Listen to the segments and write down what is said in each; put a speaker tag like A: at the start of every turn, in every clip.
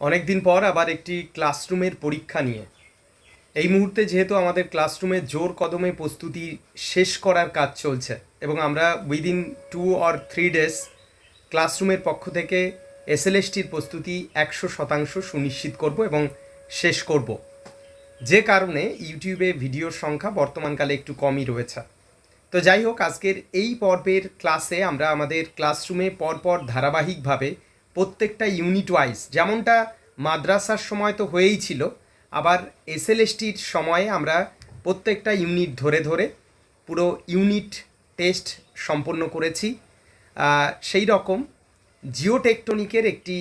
A: অনেক দিন পর আবার একটি ক্লাসরুমের পরীক্ষা নিয়ে। এই মুহূর্তে যেহেতু আমাদের ক্লাসরুমে জোর কদমে প্রস্তুতি শেষ করার কাজ চলছে এবং আমরা within two or three days ক্লাসরুমের পক্ষ থেকে এসএলএসটির প্রস্তুতি একশো শতাংশ সুনিশ্চিত করব এবং শেষ করব। যে কারণে ইউটিউবে ভিডিওর সংখ্যা বর্তমানকালে একটু কমই রয়েছে। তো যাই হোক, আজকের এই পর্বের ক্লাসে আমরা আমাদের ক্লাসরুমে পরপর ধারাবাহিকভাবে প্রত্যেকটা ইউনিট ওয়াইজ যেমনটা মাদ্রাসার সময় তো হয়েই ছিল, আবার এসএলএসটির সময়ে আমরা প্রত্যেকটা ইউনিট ধরে ধরে পুরো ইউনিট টেস্ট সম্পন্ন করেছি। সেই রকম জিওটেকটনিকের একটি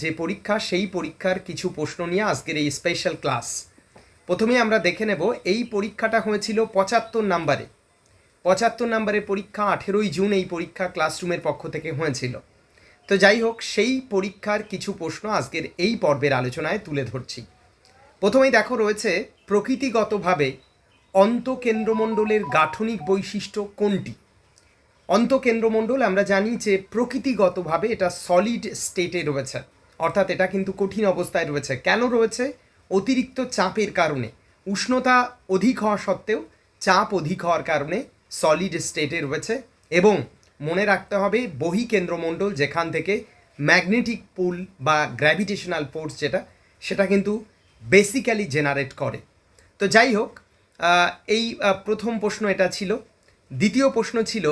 A: যে পরীক্ষা, সেই পরীক্ষার কিছু প্রশ্ন নিয়ে আজকের এই স্পেশাল ক্লাস প্রথমে আমরা দেখে নেব, এই পরীক্ষাটা হয়েছিল পঁচাত্তর নাম্বারে পঁচাত্তর নাম্বারের পরীক্ষা আঠেরোই জুন এই পরীক্ষা ক্লাসরুমের পক্ষ থেকে হয়েছিল। তো যাই হোক, সেই পরীক্ষার কিছু প্রশ্ন আজকের এই পর্বের আলোচনায় তুলে ধরছি। প্রথমেই দেখো, রয়েছে প্রকৃতিগতভাবে অন্তকেন্দ্রমণ্ডলের গাঠনিক বৈশিষ্ট্য কোনটি? অন্তকেন্দ্রমণ্ডল আমরা জানি যে প্রকৃতিগতভাবে এটা সলিড স্টেটে রয়েছে। অর্থাৎ এটা কিন্তু কঠিন অবস্থায় রয়েছে। কেন রয়েছে? অতিরিক্ত চাপের কারণে। উষ্ণতা অধিক হওয়া সত্ত্বেও চাপ অধিক হওয়ার কারণে সলিড স্টেটে রয়েছে এবং মনে রাখতে হবে বহিকেন্দ্রমণ্ডল যেখান থেকে ম্যাগনেটিক পুল বা গ্র্যাভিটেশনাল ফোর্স যেটা, সেটা কিন্তু বেসিক্যালি জেনারেট করে। তো যাই হোক এই প্রথম প্রশ্ন এটা ছিল। দ্বিতীয় প্রশ্ন ছিল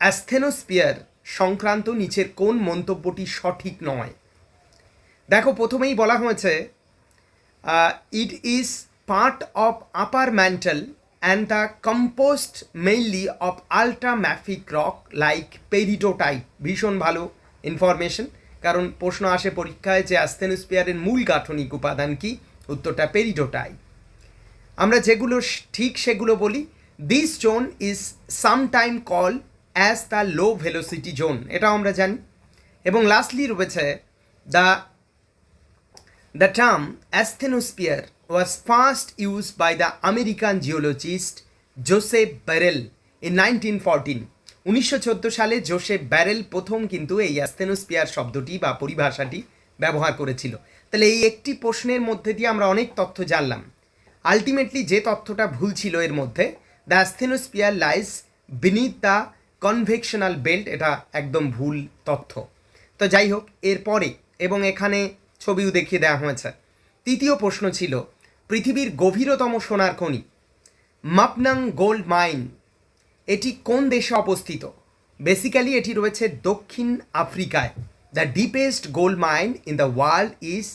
A: অ্যাস্থেনোস্পিয়ার সংক্রান্ত নিচের কোন মন্তব্যটি সঠিক নয়? দেখো, প্রথমেই বলা হয়েছে it is part of upper mantle and the compost mainly of ultramafic rock like peridotite ভীষণ ভালো ইনফরমেশন কারণ প্রশ্ন আসে পরীক্ষায় যে অ্যাস্থেনোস্পিয়ারের মূল গাঠনিক উপাদান কি? উত্তরটা পেরিটোটাইপ আমরা যেগুলো ঠিক সেগুলো বলি। This zone is sometime call as the low velocity zone এটাও আমরা জানি। এবং লাস্টলি রয়েছে the The term asthenosphere. Was first used by the American geologist Joseph Barrel in 1914. উনিশশো চোদ্দ সালে জোসেফ ব্যারেল প্রথম কিন্তু এই অ্যাস্থেনোস্পিয়ার শব্দটি বা পরিভাষাটি ব্যবহার করেছিল। তাহলে এই একটি প্রশ্নের মধ্যে দিয়ে আমরা অনেক তথ্য জানলাম। আলটিমেটলি যে তথ্যটা ভুল ছিল এর মধ্যে, the asthenosphere lies beneath the convectional belt, এটা একদম ভুল তথ্য। তো যাই হোক, এরপরে এবং এখানে ছবিও দেখিয়ে দেওয়া হয়েছে। তৃতীয় প্রশ্ন ছিল পৃথিবীর গভীরতম সোনার খনি, মাপনাং গোল্ড মাইন। এটি কোন দেশে অবস্থিত? বেসিক্যালি এটি রয়েছে দক্ষিণ আফ্রিকায়। The deepest gold mine in the world is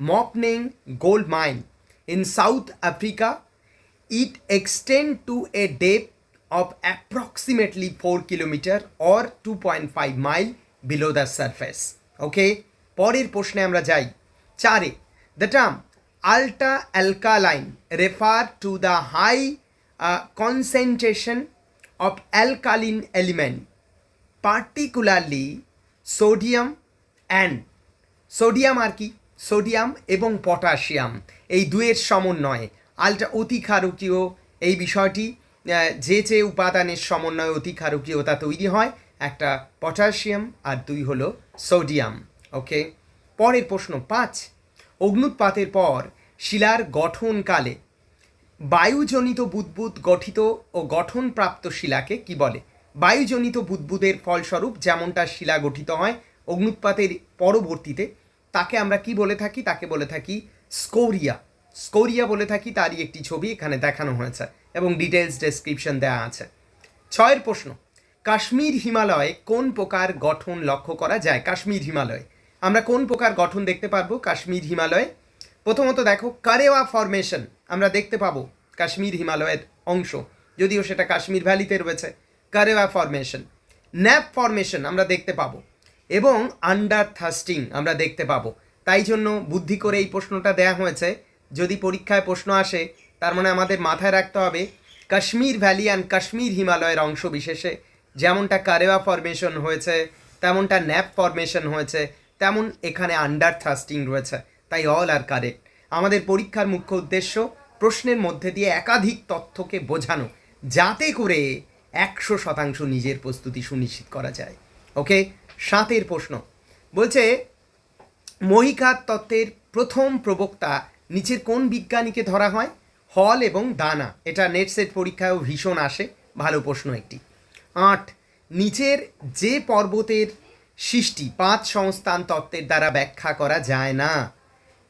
A: Mponeng gold mine in South Africa it extend to a depth of approximately 4 kilometer or 2.5 mile below the surface. Okay পরের প্রশ্নে আমরা যাই। চারে the term ultra alkaline refer to the high concentration of alkaline element particularly sodium and sodium আর কি? Sodium এবং potassium এই দুয়ের সমন্বয়ে। আলট্রা অতি ক্ষারকীয় এই বিষয়টি যে যে উপাদানের সমন্বয়ে অতি ক্ষারকীয়তা তৈরি হয়, একটা পটাশিয়াম আর দুই হলো সোডিয়াম ওকে পরের প্রশ্ন পাঁচ। অগ্নুৎপাতের পর শিলার গঠনকালে বায়ুজনিত বুদ্বুদ গঠিত ও গঠনপ্রাপ্ত শিলাকে কি বলে? বায়ুজনিত বুদ্বুদের ফলস্বরূপ যেমনটা শিলা গঠিত হয় অগ্নুৎপাতের পরবর্তীতে, তাকে আমরা কি বলে থাকি? তাকে বলে থাকি স্কোরিয়া। স্কোরিয়া বলে থাকি তারই একটি ছবি, এখানে দেখানো হয়েছে এবং ডিটেলস ডেসক্রিপশন দেওয়া আছে। ছয়ের প্রশ্ন, কাশ্মীর হিমালয়ে কোন প্রকার গঠন লক্ষ্য করা যায়? কাশ্মীর হিমালয়ে। আমরা কোন প্রকার গঠন দেখতে পারব? কাশ্মীর হিমালয়ে প্রথমত দেখো কারেওয়া ফরমেশন আমরা দেখতে পাবো কাশ্মীর হিমালয়ের অংশ, যদিও সেটা কাশ্মীর ভ্যালিতে রয়েছে। কারেওয়া ফরমেশন ন্যাপ ফরমেশন আমরা দেখতে পাবো, এবং আন্ডার থাস্টিং আমরা দেখতে পাবো। তাই জন্য বুদ্ধি করে এই প্রশ্নটা দেয়া হয়েছে, যদি পরীক্ষায় প্রশ্ন আসে, তার মানে আমাদের মাথায় রাখতে হবে, কাশ্মীর ভ্যালি অ্যান্ড কাশ্মীর হিমালয়ের অংশ বিশেষে যেমনটা কারেওয়া ফরমেশন হয়েছে, তেমনটা ন্যাপ ফরমেশন হয়েছে, তেমন এখানে আন্ডার থাস্টিং রয়েছে। তাই অল আর কারেক্ট আমাদের পরীক্ষার মুখ্য উদ্দেশ্য প্রশ্নের মধ্যে দিয়ে একাধিক তথ্যকে বোঝানো, যাতে করে একশো শতাংশ নিজের প্রস্তুতি সুনিশ্চিত করা যায়। ওকে সাতের প্রশ্ন। বলছে, মহিকার তত্ত্বের প্রথম প্রবক্তা নিচের কোন বিজ্ঞানীকে ধরা হয়? হল এবং দানা। এটা নেট সেট পরীক্ষায়ও ভীষণ আসে। ভালো প্রশ্ন একটি। আট, নিচের যে পর্বতের সৃষ্টি পাঁচ সংস্থান তত্ত্বের দ্বারা ব্যাখ্যা করা যায় না?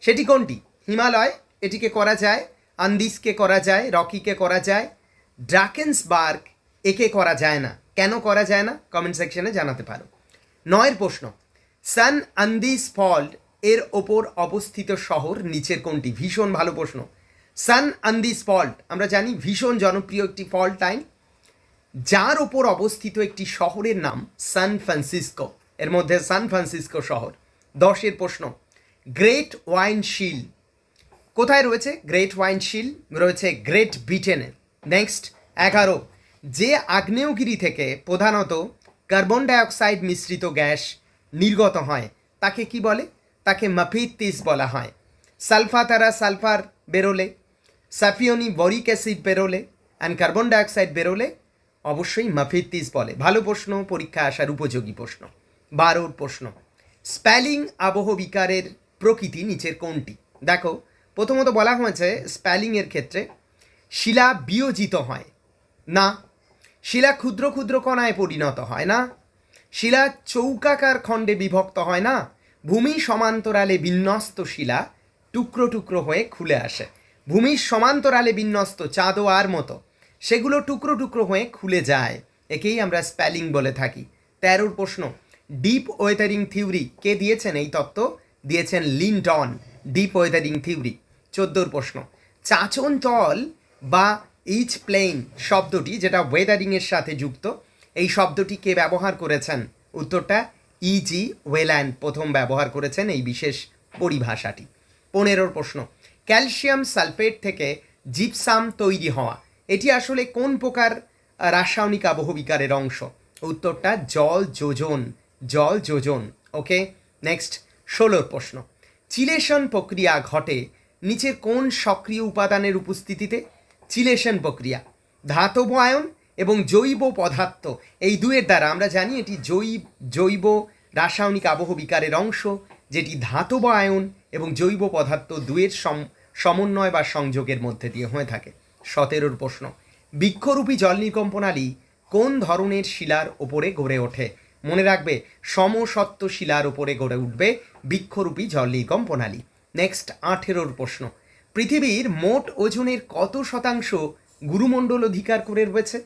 A: সেটি কোনটি? হিমালয়, এটিকে করা যায়। আন্দিসকে করা যায়, রকিকে করা যায়। ড্রাকেন্সবার্গ একে করা যায় না। কেন করা যায় না? কমেন্ট সেকশনে জানাতে পারো। নয়ের প্রশ্ন, সান আন্দিস ফল্ট এর ওপর অবস্থিত শহর নিচের কোনটি? ভীষণ ভালো প্রশ্ন। সান আন্দিস ফল্ট আমরা জানি ভীষণ জনপ্রিয় একটি ফল্ট লাইন। যার ওপর অবস্থিত একটি শহরের নাম সান ফ্রান্সিসকো। এর মধ্যে সান ফ্রান্সিসকো শহর। দশের প্রশ্ন গ্রেট ওয়াইন শিল কোথায় রয়েছে গ্রেট ওয়াইন শিল রয়েছে গ্রেট ব্রিটেনে নেক্সট এগারো। যে আগ্নেয়গিরি থেকে প্রধানত কার্বন ডাইঅক্সাইড মিশ্রিত গ্যাস নির্গত হয়, তাকে কি বলে? তাকে মাফিতিস বলা হয়। সালফা তারা সালফার বেরোলে সাফিওনি বরিক অ্যাসিড বেরোলে অ্যান্ড কার্বন ডাইঅক্সাইড বেরোলে, অবশ্যই মাফিতিস বলে। ভালো প্রশ্ন, পরীক্ষা আসার উপযোগী প্রশ্ন। বারোর প্রশ্ন। স্প্যালিং আবহ বিকারের প্রকৃতি নিচের কোনটি দেখো, প্রথমত বলা হয়েছে স্প্যালিংয়ের ক্ষেত্রে শিলা বিয়োজিত হয়। না, শিলা ক্ষুদ্র ক্ষুদ্র কণায় পরিণত হয় না। শিলা চৌকাকার খণ্ডে বিভক্ত হয় না। ভূমি সমান্তরালে বিন্যস্ত শিলা টুকরো টুকরো হয়ে খুলে আসে। ভূমির সমান্তরালে বিন্যস্ত চাঁদোয়ার মতো। সেগুলো টুকরো টুকরো হয়ে খুলে যায়। একেই আমরা স্প্যালিং বলে থাকি। তেরোর প্রশ্ন, ডিপ ওয়েদারিং থিওরি কে দিয়েছেন এই তত্ত্ব? দিয়েছেন লিনটন ডিপ ওয়েদারিং থিওরি। চোদ্দোর প্রশ্ন, চাচন তল বা ইচ প্লেন শব্দটি যেটা ওয়েদারিংয়ের সাথে যুক্ত, এই শব্দটি কে ব্যবহার করেছেন? উত্তরটা ইজি ওয়েল্যান্ড প্রথম ব্যবহার করেছেন এই বিশেষ পরিভাষাটি। পনেরোর প্রশ্ন, ক্যালসিয়াম সালফেট থেকে জিপসাম তৈরি হওয়া, এটি আসলে কোন প্রকার রাসায়নিক আবহবিকারের অংশ? উত্তরটা জল যোজন জল যোজন, ওকে? নেক্সট ষোলোর প্রশ্ন, চিলেশন প্রক্রিয়া ঘটে নিচের কোন সক্রিয় উপাদানের উপস্থিতিতে? চিলেশন প্রক্রিয়া, ধাতব আয়ন এবং জৈব পদার্থ, এই দুয়ের দ্বারা আমরা জানি এটি জৈব জৈব রাসায়নিক আবহবিকারের অংশ, যেটি ধাতব আয়ন এবং জৈব পদার্থ দুয়ের সম- সমন্বয় বা সংযোগের মধ্যে দিয়ে হয়ে থাকে। সতেরোর প্রশ্ন, বৃক্ষরূপী জল নিকম্পনালী কোন ধরনের শিলার ওপরে গড়ে ওঠে? মনে রাখবে সমসত্ব শিলার ওপরে গড়ে উঠবে বৃক্ষরূপী জল প্রণালী। নেক্সট আঠেরোর প্রশ্ন। পৃথিবীর মোট ওজনের কত শতাংশ গুরুমণ্ডল অধিকার করে রয়েছে?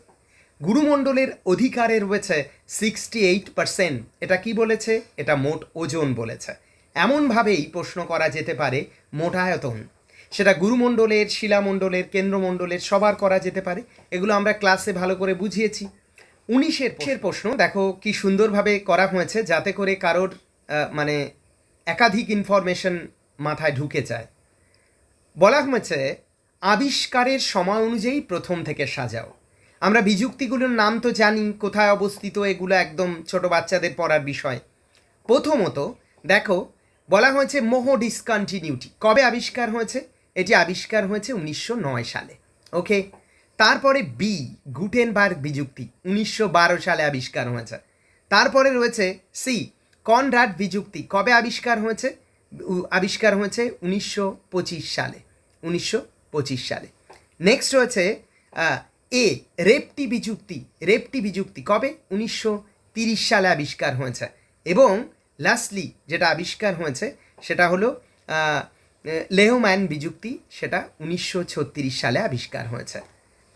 A: গুরুমণ্ডলের অধিকারে রয়েছে সিক্সটি এইট পার্সেন্ট এটা কি বলেছে? এটা মোট ওজন বলেছে। এমনভাবেই প্রশ্ন করা যেতে পারে মোটায়তন সেটা গুরুমণ্ডলের, শিলামণ্ডলের, কেন্দ্রমণ্ডলের, সবার করা যেতে পারে। এগুলো আমরা ক্লাসে ভালো করে বুঝিয়েছি। উনিশের প্রশ্ন, দেখো কি সুন্দরভাবে করা হয়েছে যাতে করে কারোর মানে একাধিক ইনফরমেশন মাথায় ঢুকে যায়। বলা হয়েছে, আবিষ্কারের সময় অনুযায়ী প্রথম থেকে সাজাও। আমরা বিযুক্তিগুলোর নাম তো জানি, কোথায় অবস্থিত, এগুলো একদম ছোট বাচ্চাদের পড়ার বিষয়। প্রথমত, দেখো, বলা হয়েছে মোহ ডিসকন্টিনিউটি কবে আবিষ্কার হয়েছে? এটি আবিষ্কার হয়েছে উনিশশো নয় সালে। ওকে? তারপরে বি গুটেনবার্গ বিযুক্তি, উনিশশো বারো সালে আবিষ্কার হয়েছে। তারপরে রয়েছে সি কনরাড বিযুক্তি কবে আবিষ্কার হয়েছে? আবিষ্কার হয়েছে উনিশশো পঁচিশ সালে। উনিশশো পঁচিশ সালে। নেক্সট রয়েছে এ, রেপটি বিযুক্তি। রেপটি বিযুক্তি কবে? উনিশশো সালে আবিষ্কার হয়েছে। এবং লাস্টলি যেটা আবিষ্কার হয়েছে, সেটা হলো লেহম্যান বিযুক্তি, সেটা উনিশশো ছত্রিশ সালে আবিষ্কার হয়েছে।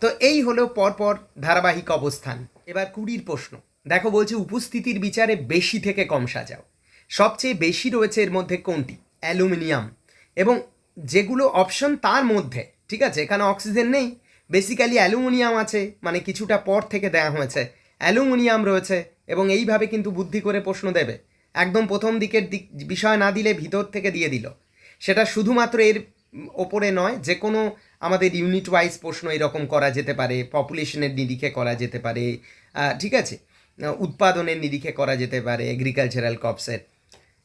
A: তো এই হলো পরপর ধারাবাহিক অবস্থান। এবার কুড়ির প্রশ্ন। দেখো বলছে উপস্থিতির বিচারে বেশি থেকে কম সাজাও। সবচেয়ে বেশি রয়েছে এর মধ্যে কোনটি? অ্যালুমিনিয়াম। এবং যেগুলো অপশন তার মধ্যে, ঠিক আছে? এখানে অক্সিজেন নেই। বেসিক্যালি অ্যালুমিনিয়াম আছে মানে কিছুটা পর থেকে দেওয়া হয়েছে। অ্যালুমিনিয়াম রয়েছে এবং এইভাবে কিন্তু বুদ্ধি করে প্রশ্ন দেবে। একদম প্রথম দিকের দিক, বিষয় না দিলে ভিতর থেকে দিয়ে দিল। সেটা শুধুমাত্র এর ওপরে নয়, যে কোনো আমাদের ইউনিট ওয়াইজ প্রশ্ন এরকম করা যেতে পারে পপুলেশনের নিরিখে করা যেতে পারে ঠিক আছে? উৎপাদনের নিরিখে করা যেতে পারে এগ্রিকালচারাল কপসের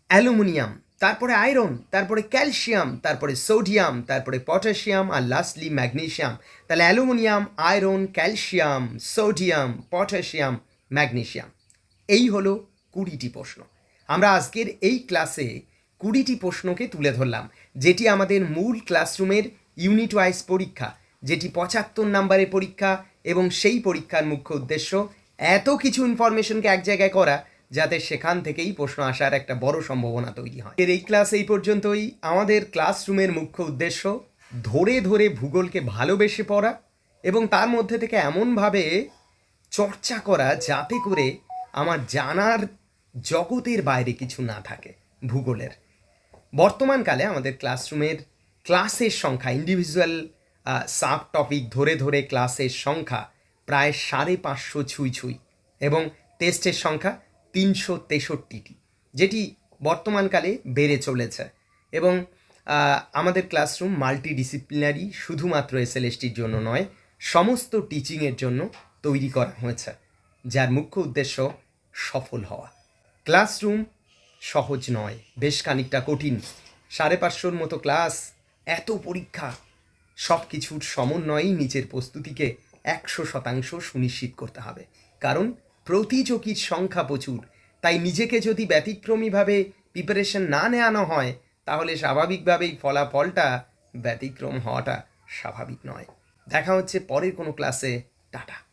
A: অ্যালুমিনিয়াম, তারপরে আয়রন, তারপরে ক্যালসিয়াম, তারপরে সোডিয়াম, তারপরে পটাশিয়াম আর লাস্টলি ম্যাগনেশিয়াম। তাহলে aluminium, iron, calcium, sodium, potassium, magnesium. এই হলো কুড়িটি প্রশ্ন। আমরা আজকের এই ক্লাসে কুড়িটি প্রশ্নকে তুলে ধরলাম, যেটি আমাদের মূল ক্লাসরুমের ইউনিট ওয়াইজ পরীক্ষা, যেটি পঁচাত্তর নাম্বারে পরীক্ষা এবং সেই পরীক্ষার মুখ্য উদ্দেশ্য এত কিছু ইনফরমেশনকে এক জায়গায় করা যাতে সেখান থেকেই প্রশ্ন আসার একটা বড় সম্ভাবনা তৈরি হয়। এর এই ক্লাস এই পর্যন্তই। আমাদের ক্লাসরুমের মুখ্য উদ্দেশ্য ধরে ধরে ভূগোলকে ভালোবেসে পড়া এবং তার মধ্যে থেকে এমনভাবে চর্চা করা যাতে করে আমার জানার জগতের বাইরে কিছু না থাকে ভূগোলের। বর্তমানকালে আমাদের ক্লাসরুমের ক্লাসের সংখ্যা ইন্ডিভিজুয়াল সাব টপিক ধরে ধরে ক্লাসের সংখ্যা প্রায় সাড়ে পাঁচশো ছুঁই ছুঁই এবং টেস্টের সংখ্যা তিনশো তেষট্টিটি, যেটি বর্তমানকালে বেড়ে চলেছে এবং আমাদের ক্লাসরুম মাল্টি ডিসিপ্লিনারি শুধুমাত্র এসএলএসটির জন্য নয়, সমস্ত টিচিংয়ের জন্য তৈরি করা হয়েছে, যার মুখ্য উদ্দেশ্য সফল হওয়া। ক্লাসরুম সহজ নয়, বেশ খানিকটা কঠিন, সাড়ে পাঁচশোর মতো ক্লাস, এত পরীক্ষা সব কিছুর সমন্বয়েই নিজের প্রস্তুতিকে একশো শতাংশ সুনিশ্চিত করতে হবে। কারণ প্রতিযোগীর সংখ্যা প্রচুর। তাই নিজেকে যদি ব্যতিক্রমীভাবে প্রিপারেশন না নেওয়ানো হয়, তাহলে স্বাভাবিকভাবেই ফলাফলটা ব্যতিক্রম হওয়াটা স্বাভাবিক নয়। দেখা হচ্ছে পরের কোনো ক্লাসে টাটা।